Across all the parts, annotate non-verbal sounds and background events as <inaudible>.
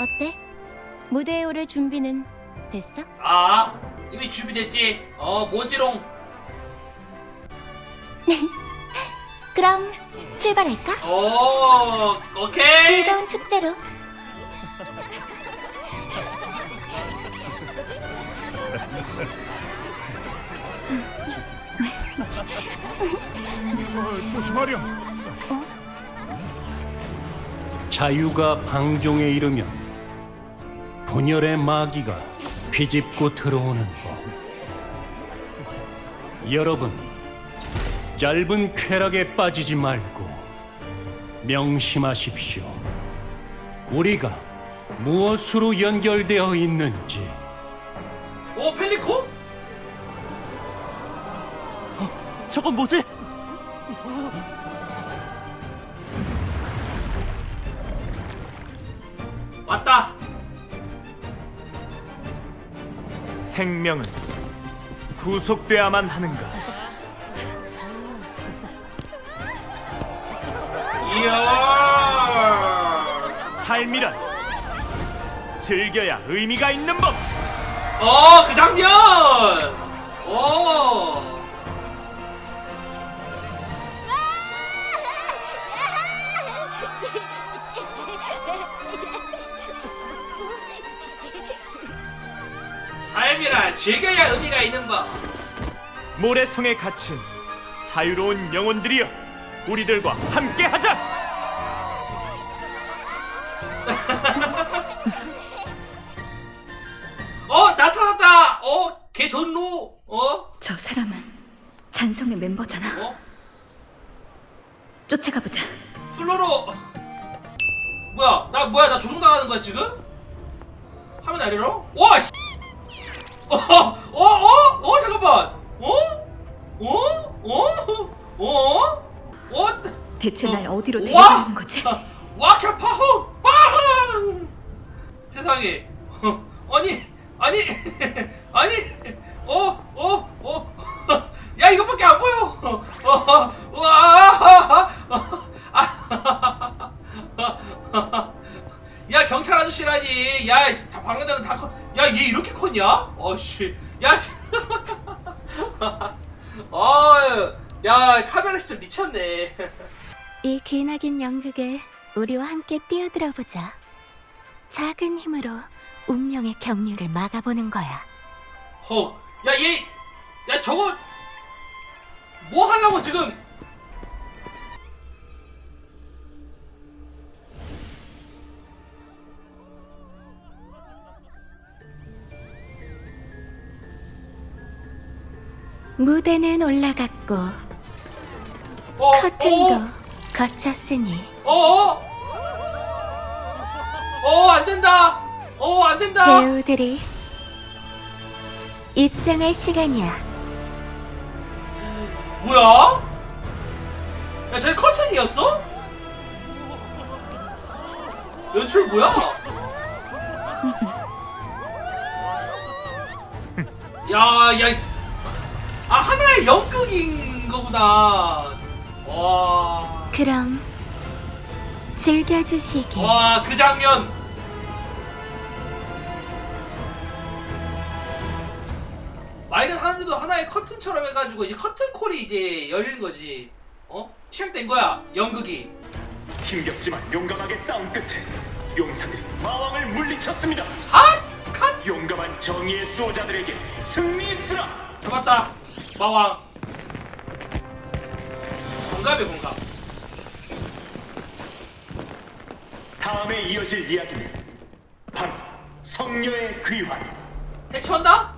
어때? 무대에 오를 준비는 됐어? 아 이미 준비됐지? 어 뭐지롱 그럼 출발할까? 오 오케이 즐거운 축제로. 어, 조심하렴. 자유가 방종에 이르면 분열의 마귀가 비집고 들어오는 법. 여러분, 얇은 쾌락에 빠지지 말고 명심하십시오. 우리가 무엇으로 연결되어 있는지. 오 펠리코? 저건 뭐지? 생명은 구속돼야만 하는가? 이야 삶이란 즐겨야 의미가 있는 법. 어 그 장면 오 삶이란 즐겨야 의미가 있는 법 모래성에 갇힌 자유로운 영혼들이여, 우리들과 함께하자. <laughs> 어 나타났다 어개 존로 어? 저 사람은 잔성의 멤버잖아. 어? 쫓아가 보자. 플로로 뭐야 나 뭐야 나 조종당하는 거야 지금? 화면 아래로? 와 씨! 어어어어 어, 어, 잠깐만 어? 어? 어? 어? 어? 대체 어. 날 어디로 와! 데려가는 거지? 와캬 파홍 빵 세상에 아니 아니 <laughs> 아니 어 어 어 야 이것밖에 안 보여 어와야 경찰 아저씨라니 야 방금 전에 다야얘 이렇게 컸냐 어씨 야 어 야 <laughs> 카메라 진짜 미쳤네 이 기나긴 연극에 우리와 함께 뛰어들어 보자. 작은 힘으로 운명의 경륜을 막아보는 거야. 허, 야, 얘, 야, 저거, 뭐 하려고 지금? 무대는 올라갔고 어, 커튼도 거쳤으니 어, 어, 어, 어, 안 된다. 어, 안 된다. 배우들이 입장할 시간이야. 뭐야? 야, 저게 커튼이었어? 연출 뭐야? <laughs> 야, 야, 아 하나의 연극인 거구나. 와. 그럼 즐겨주시길. 와, 그 장면. 맑은 하늘도 하나의 커튼처럼 해가지고 이제 커튼콜이 이제 열리는 거지. 어? 시작된 거야, 연극이. 힘겹지만 용감하게 싸운 끝에 용사들이 마왕을 물리쳤습니다. 핫! 컷! 용감한 정의의 수호자들에게 승리 있으라. 잡았다. 마왕. 공감해, 공감. 다음에 이어질 이야기는 바로 성녀의 귀환. 해치웠나?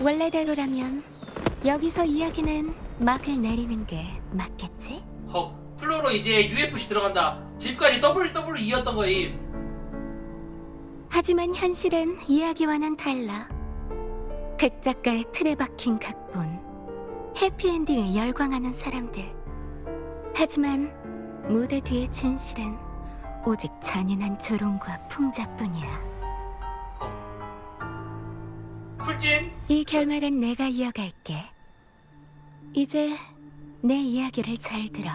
원래대로라면 여기서 이야기는 막을 내리는 게 맞겠지? 헉, 플로로 이제 UFC 들어간다. 지금까지 WWE였던 거임. 하지만 현실은 이야기와는 달라. 극작가의 틀에 박힌 각본, 해피엔딩에 열광하는 사람들. 하지만 무대 뒤의 진실은 오직 잔인한 조롱과 풍자뿐이야. 풀진? 이 결말은 내가 이어갈게. 이제 내 이야기를 잘 들어.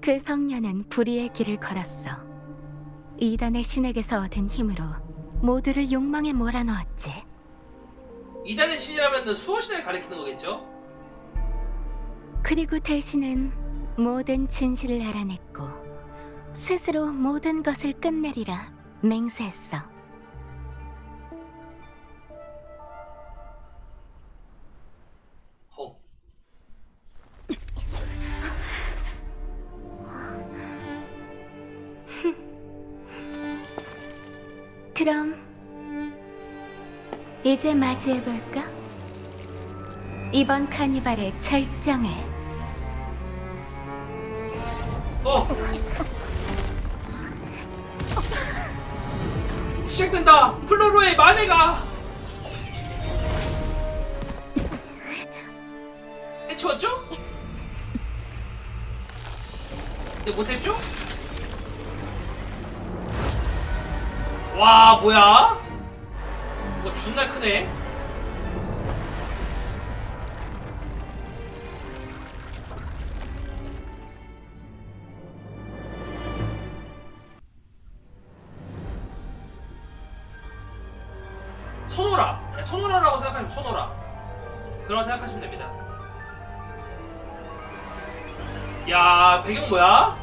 그 성녀는 불의의 길을 걸었어. 이단의 신에게서 얻은 힘으로 모두를 욕망에 몰아넣었지. 이단의 신이라면 수호신을 가리키는 거겠죠? 그리고 대신은 모든 진실을 알아냈고 스스로 모든 것을 끝내리라 맹세했어. 이제 맞이해 볼까? 이번 카니발의 절정을 어. 시작된다. 플로로의 만회가 해치웠죠? 근데 못했죠? 와 뭐야? 이거 존나 크네. 소노라. 네, 소노라라고 생각하면 소노라. 그런 생각하시면 됩니다. 야 배경 뭐야?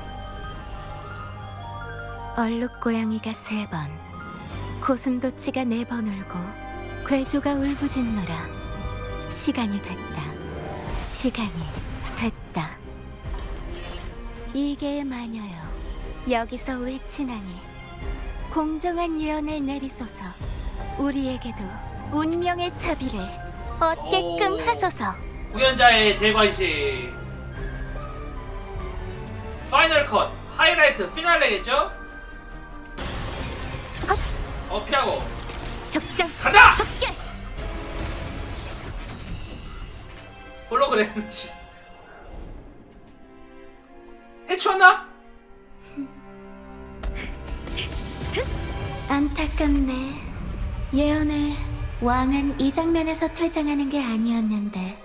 얼룩 고양이가 세 번, 고슴도치가 네번 울고 괴조가 울부짖노라. 시간이 됐다. 시간이 됐다. 이계의 마녀여, 여기서 외치나니 공정한 예언을 내리소서. 우리에게도 운명의 차비를 얻게끔 오. 하소서. 공연자의 대관식 파이널 컷 하이라이트 피날레겠죠? 어 피하고 속장 가자! 속결. 홀로그램 씨. 해치웠나? <laughs> 안타깝네. 예언의 왕은 이 장면에서 퇴장하는 게 아니었는데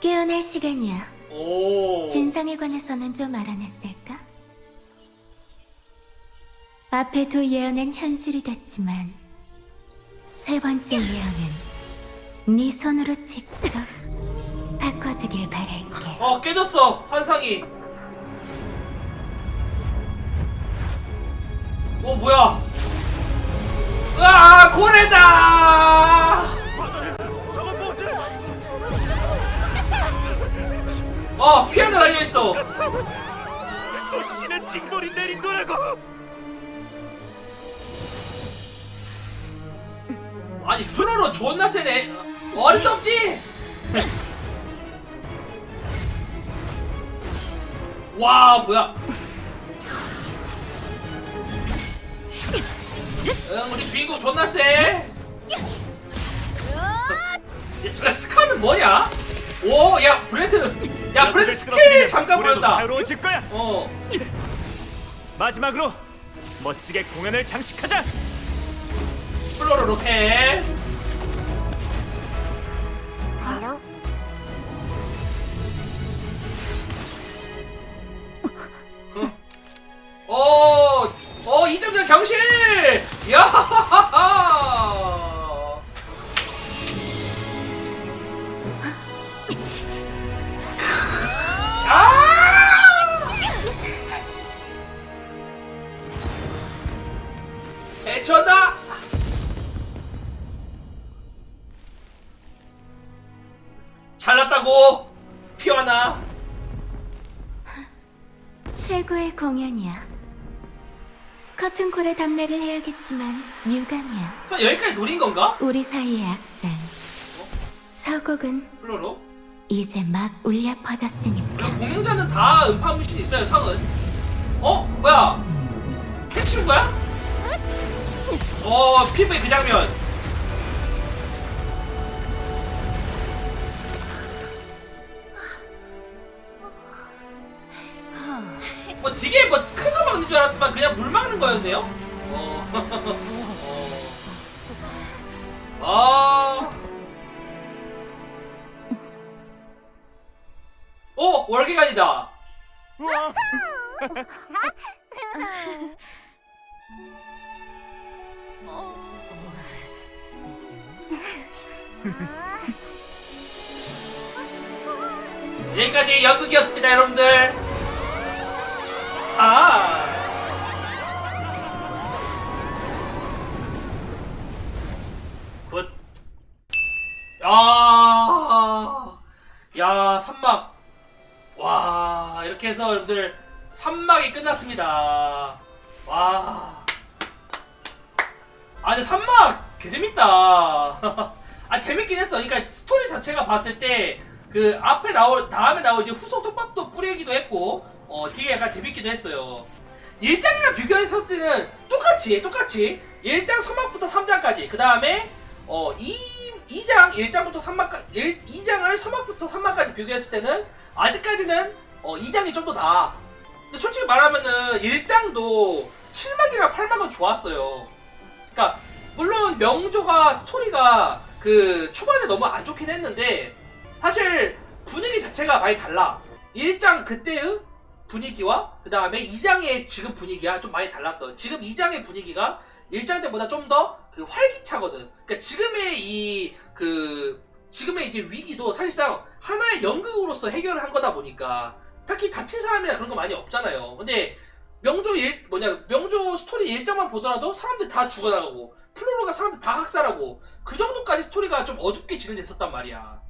깨어날 시간이야. 오 진상에 관해서는 좀 알아냈을까? 앞에 두 예언은 현실이 됐지만 세 번째 예언은 네 손으로 직접 바꿔주길 바랄게. 어 깨졌어 환상이. 어 뭐야? 으아 고래다! 어 피아노 달려있어. 또 신의 징벌이 내린 거라고 아니 플로로 존나 세네. 어림도 없지! <laughs> 와 뭐야. 응 우리 주인공 존나 세. 야, 진짜 스카는 뭐냐? 오 야 브레트 야 브레트 스킬 잠깐 보였다. 자유로워질 거야. 어. 마지막으로 멋지게 공연을 장식하자 플로로 로켓 어, 어, 이점전 정신! 야! 잘났다고! 피어나! 최고의 공연이야. 커튼콜에 답례를 해야겠지만 유감이야. 설마 여기까지 노린 건가? 우리 사이의 악장. 서곡은 플로로? 이제 막 울려 퍼졌으니까. 공룡자는 다 음파 무신 있어요 성은 어? 뭐야 해치는 거야? 어 피부의 그 장면 물 막는 거였네요 어. 어. 아. 어 월계관이다 여기까지 연극이었습니다, 여러분들. 아. 야. 야, 삼막. 와, 이렇게 해서 여러분들 삼막이 끝났습니다. 와. 아, 근데 삼막 개재밌다. <laughs> 아, 재밌긴 했어. 그러니까 스토리 자체가 봤을 때 그 앞에 나올 다음에 나올 이제 후속 톱밥도 뿌리기도 했고 어 되게 약간 재밌기도 했어요. 1장이랑 비교했을 때는 똑같이 똑같이 1장 3막부터 3장까지 그 다음에 어 2, 2장 1장부터 3막까지 2장을 3막부터 3막까지 비교했을 때는 아직까지는 어 2장이 좀 더 나아. 근데 솔직히 말하면은 1장도 7막이랑 8막은 좋았어요. 그러니까 물론 명조가 스토리가 그 초반에 너무 안 좋긴 했는데 사실 분위기 자체가 많이 달라. 1장 그때의 분위기와 그 다음에 2장의 지금 분위기가 좀 많이 달랐어. 지금 2장의 분위기가 1장 때보다 좀 더 그 활기차거든. 그러니까 지금의 이 그 지금의 이제 위기도 사실상 하나의 연극으로서 해결을 한 거다 보니까 딱히 다친 사람이나 그런 거 많이 없잖아요. 근데 명조 일 뭐냐 명조 스토리 일장만 보더라도 사람들 다 죽어나가고 플로로가 사람들 다 학살하고 그 정도까지 스토리가 좀 어둡게 진행됐었단 말이야.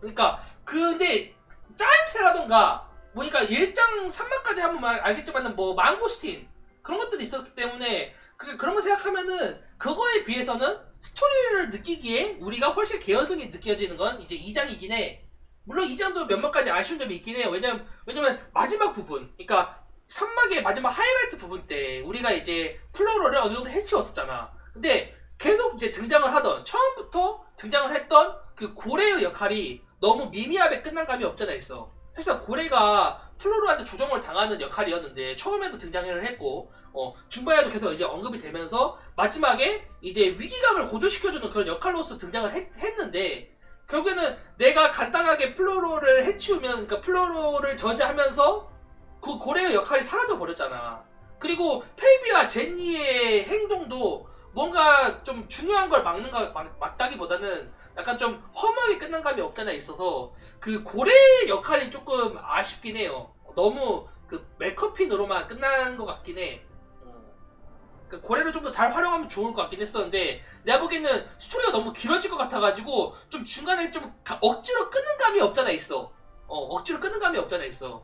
그러니까 근데 짜임새라던가 뭐니까 1장 3막까지 하면 말- 알겠지만은 뭐 망고스틴 그런 것들이 있었기 때문에 그, 그런 거 생각하면은 그거에 비해서는 스토리를 느끼기에 우리가 훨씬 개연성이 느껴지는 건 이제 2장이긴 해. 물론 2장도 몇몇 가지 아쉬운 점이 있긴 해요. 왜냐면, 왜냐면 마지막 부분, 그러니까 3막의 마지막 하이라이트 부분 때 우리가 이제 플로로를 어느 정도 해치웠었잖아. 근데 계속 이제 등장을 하던, 처음부터 등장을 했던 그 고래의 역할이 너무 미미하게 끝난 감이 없잖아 있어. 사실 고래가 플로로한테 조정을 당하는 역할이었는데 처음에도 등장을 했고 어, 중반에도 계속 이제 언급이 되면서 마지막에 이제 위기감을 고조시켜주는 그런 역할로서 등장을 했, 했는데 결국에는 내가 간단하게 플로로를 해치우면 그러니까 플로로를 저지하면서 그 고래의 역할이 사라져 버렸잖아. 그리고 펠비와 제니의 행동도 뭔가 좀 중요한 걸 막는 가 막, 막다기보다는 약간 좀 험하게 끝난 감이 없잖아 있어서 그 고래의 역할이 조금 아쉽긴 해요. 너무 그 맥커핀으로만 끝난 것 같긴 해. 어. 그 고래를 좀 더 잘 활용하면 좋을 것 같긴 했었는데 내가 보기에는 스토리가 너무 길어질 것 같아가지고 좀 중간에 좀 가- 억지로 끊는 감이 없잖아 있어. 어 억지로 끊는 감이 없잖아 있어.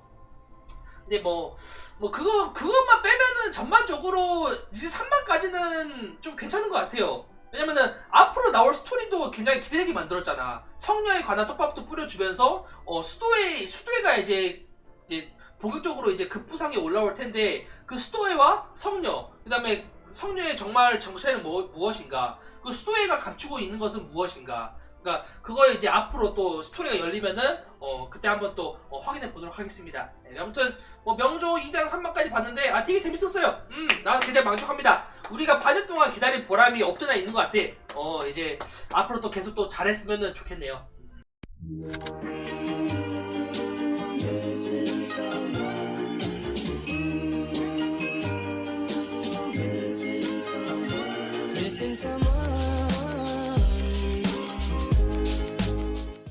근데 뭐, 뭐, 그거, 그것만 빼면은 전반적으로 이제 3만까지는 좀 괜찮은 것 같아요. 왜냐면은 앞으로 나올 스토리도 굉장히 기대되게 만들었잖아. 성녀에 관한 떡밥도 뿌려주면서, 어, 수도에, 수도회가 이제, 이제, 본격적으로 이제 급부상에 올라올 텐데, 그 수도회와 성녀, 그 다음에 성녀의 정말 정체는 뭐, 무엇인가, 그 수도회가 감추고 있는 것은 무엇인가, 그러니까 그거 이제 앞으로 또 스토리가 열리면은 어 그때 한번 또 어, 확인해 보도록 하겠습니다. 네, 아무튼 뭐 명조 2장 3막까지 봤는데 아 되게 재밌었어요. 음, 나는 그냥 만족합니다. 우리가 반년 동안 기다린 보람이 없더나 있는 것 같아. 어 이제 앞으로 또 계속 또 잘했으면 좋겠네요. 신사모